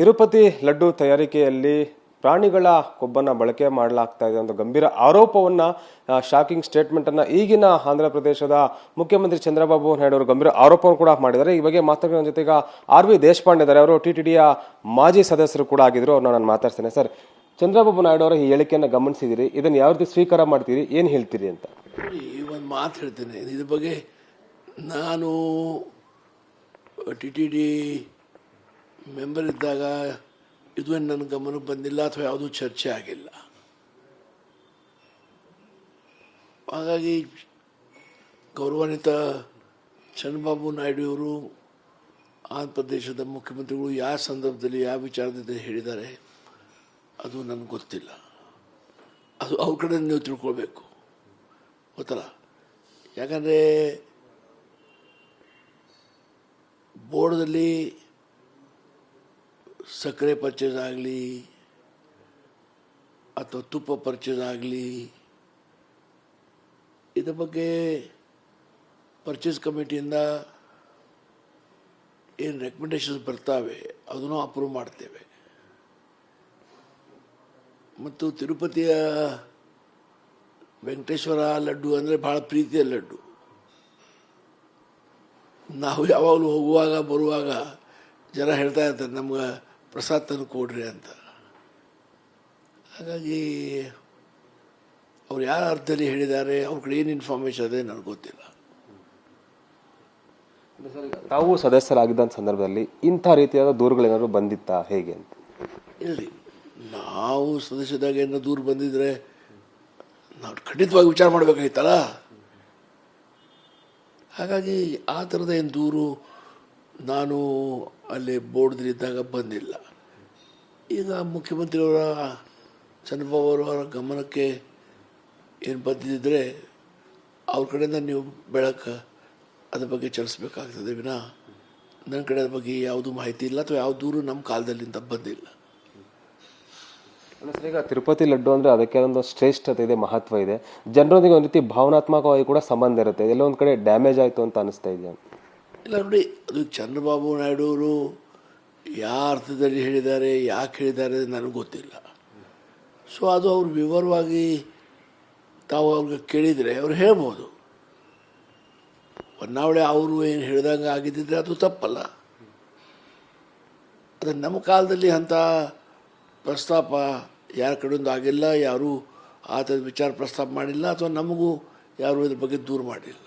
ತಿರುಪತಿ ಲಡ್ಡು ತಯಾರಿಕೆಯಲ್ಲಿ ಪ್ರಾಣಿಗಳ ಕೊಬ್ಬನ್ನು ಬಳಕೆ ಮಾಡಲಾಗ್ತಾ ಇದೆ ಒಂದು ಗಂಭೀರ ಆರೋಪವನ್ನು ಶಾಕಿಂಗ್ ಸ್ಟೇಟ್ಮೆಂಟನ್ನು ಈಗಿನ ಆಂಧ್ರ ಪ್ರದೇಶದ ಮುಖ್ಯಮಂತ್ರಿ ಚಂದ್ರಬಾಬು ನಾಯ್ಡು ಅವರು ಗಂಭೀರ ಆರೋಪವನ್ನು ಕೂಡ ಮಾಡಿದ್ದಾರೆ. ಈ ಬಗ್ಗೆ ಮಾತಾಡೋ ಜೊತೆಗೆ ಆರ್ ವಿ ದೇಶಪಾಂಡೆ ಇದ್ದಾರೆ. ಅವರು ಟಿ ಟಿ ಡಿಯ ಮಾಜಿ ಸದಸ್ಯರು ಕೂಡ ಆಗಿದ್ರು. ಅವ್ರನ್ನ ನಾನು ಮಾತಾಡ್ತೇನೆ. ಸರ್, ಚಂದ್ರಬಾಬು ನಾಯ್ಡು ಅವರ ಈ ಹೇಳಿಕೆಯನ್ನು ಗಮನಿಸಿದಿರಿ. ಇದನ್ನು ಯಾವ ರೀತಿ ಸ್ವೀಕಾರ ಮಾಡ್ತೀರಿ? ಏನು ಹೇಳ್ತೀರಿ ಅಂತ? ಈ ಒಂದು ಮಾತು ಹೇಳ್ತೇನೆ. ಇದ್ರ ಬಗ್ಗೆ ನಾನು ಟಿ ಟಿ ಡಿ ಮೆಂಬರ್ ಇದ್ದಾಗ ಇದು ನನ್ನ ಗಮನಕ್ಕೆ ಬಂದಿಲ್ಲ ಅಥವಾ ಯಾವುದೂ ಚರ್ಚೆ ಆಗಿಲ್ಲ. ಹಾಗಾಗಿ ಗೌರವಾನ್ವಿತ ಚಂದ್ರಬಾಬು ನಾಯ್ಡು ಅವರು ಆಂಧ್ರ ಪ್ರದೇಶದ ಮುಖ್ಯಮಂತ್ರಿಗಳು ಯಾವ ಸಂದರ್ಭದಲ್ಲಿ ಯಾವ ವಿಚಾರದಿಂದ ಹೇಳಿದ್ದಾರೆ, ಅದು ನನಗೆ ಗೊತ್ತಿಲ್ಲ. ಅದು ಅವ್ರ ಕಡೆ ನೀವು ತಿಳ್ಕೊಳ್ಬೇಕು. ಗೊತ್ತಲ್ಲ? ಯಾಕಂದರೆ ಬೋರ್ಡ್ದಲ್ಲಿ ಸಕ್ಕರೆ ಪರ್ಚೇಸ್ ಆಗಲಿ ಅಥವಾ ತುಪ್ಪ ಪರ್ಚೇಸ್ ಆಗಲಿ ಇದರ ಬಗ್ಗೆ ಪರ್ಚೇಸ್ ಕಮಿಟಿಯಿಂದ ಏನು ರೆಕಮೆಂಡೇಶನ್ಸ್ ಬರ್ತಾವೆ, ಅದನ್ನು ಅಪ್ರೂವ್ ಮಾಡ್ತೇವೆ. ಮತ್ತು ತಿರುಪತಿಯ ವೆಂಕಟೇಶ್ವರ ಲಡ್ಡು ಅಂದರೆ ಭಾಳ ಪ್ರೀತಿಯ ಲಡ್ಡು. ನಾವು ಯಾವಾಗಲೂ ಹೋಗುವಾಗ, ಬರುವಾಗ ಜನ ಹೇಳ್ತಾ ಇರ್ತಾರೆ, ನಮ್ಗೆ ಪ್ರಸಾದ್ ತಂದು ಕೊಡ್ರಿ ಅಂತ. ಹಾಗಾಗಿ ಅವ್ರು ಯಾರ ಅರ್ಥದಲ್ಲಿ ಹೇಳಿದ್ದಾರೆ ಅವ್ರ ಕಡೆ ಏನು ಇನ್ಫಾರ್ಮೇಷನ್ ಅದೇ ನನಗೆ ಗೊತ್ತಿಲ್ಲ. ತಾವು ಸದಸ್ಯರಾಗಿದ್ದಂಥ ಸಂದರ್ಭದಲ್ಲಿ ಇಂಥ ರೀತಿಯಾದ ದೂರುಗಳೇನಾದ್ರು ಬಂದಿತ್ತಾ? ಹೇಗೆ ಅಂತ. ಇಲ್ಲಿ ನಾವು ಸದಸ್ಯದಾಗ ಏನೋ ದೂರು ಬಂದಿದ್ರೆ ನಾವು ಖಂಡಿತವಾಗಿ ವಿಚಾರ ಮಾಡಬೇಕಾಗಿತ್ತಲ್ಲ? ಹಾಗಾಗಿ ಆ ಥರದ ಏನು ದೂರು ನಾನು ಅಲ್ಲಿ ಬೋರ್ಡ್ದಲ್ಲಿದ್ದಾಗ ಬಂದಿಲ್ಲ. ಈಗ ಮುಖ್ಯಮಂತ್ರಿಯವರ ಚಂದ್ರಬಾಬು ಅವರ ಗಮನಕ್ಕೆ ಏನು ಬಂದಿದ್ದರೆ ಅವ್ರ ಕಡೆಯಿಂದ ನೀವು ಬೆಳಕ ಅದ್ರ ಬಗ್ಗೆ ಚಲಿಸ್ಬೇಕಾಗ್ತದೆ ವಿನ. ನನ್ನ ಕಡೆ ಅದ್ರ ಬಗ್ಗೆ ಯಾವುದೂ ಮಾಹಿತಿ ಇಲ್ಲ ಅಥವಾ ಯಾವ ದೂರು ನಮ್ಮ ಕಾಲದಲ್ಲಿಂದ ಬಂದಿಲ್ಲ. ಸರ್, ಈಗ ತಿರುಪತಿ ಲಡ್ಡು ಅಂದರೆ ಅದಕ್ಕೆ ಒಂದು ಶ್ರೇಷ್ಠತೆ ಇದೆ ಮಹತ್ವ ಇದೆ. ಜನರೊಂದಿಗೆ ಒಂದು ರೀತಿ ಭಾವನಾತ್ಮಕವಾಗಿ ಕೂಡ ಸಂಬಂಧ ಇರುತ್ತೆ. ಎಲ್ಲೋ ಒಂದು ಕಡೆ ಡ್ಯಾಮೇಜ್ ಆಯಿತು ಅಂತ ಅನಿಸ್ತಾ ಇದೆಯಾ? ಇಲ್ಲ ನೋಡಿ, ಅದು ಚಂದ್ರಬಾಬು ನಾಯ್ಡು ಅವರು ಯಾವ ಅರ್ಥದಲ್ಲಿ ಹೇಳಿದ್ದಾರೆ, ಯಾಕೆ ಹೇಳಿದ್ದಾರೆ ನನಗೆ ಗೊತ್ತಿಲ್ಲ. ಸೊ ಅದು ಅವರು ವಿವರವಾಗಿ ತಾವು ಅವ್ರಿಗೆ ಕೇಳಿದರೆ ಅವ್ರು ಹೇಳ್ಬೋದು. ಹೊನ್ನಾವಳೆ ಅವರು ಏನು ಹೇಳ್ದಂಗೆ ಆಗಿದ್ದಿದ್ರೆ ಅದು ತಪ್ಪಲ್ಲ. ಅದು ನಮ್ಮ ಕಾಲದಲ್ಲಿ ಅಂಥ ಪ್ರಸ್ತಾಪ ಯಾರ ಕಡೆಯಿಂದ ಆಗಿಲ್ಲ, ಯಾರೂ ಆ ವಿಚಾರ ಪ್ರಸ್ತಾಪ ಮಾಡಿಲ್ಲ, ಅಥವಾ ನಮಗೂ ಯಾರೂ ಇದ್ರ ಬಗ್ಗೆ ದೂರ ಮಾಡಿಲ್ಲ.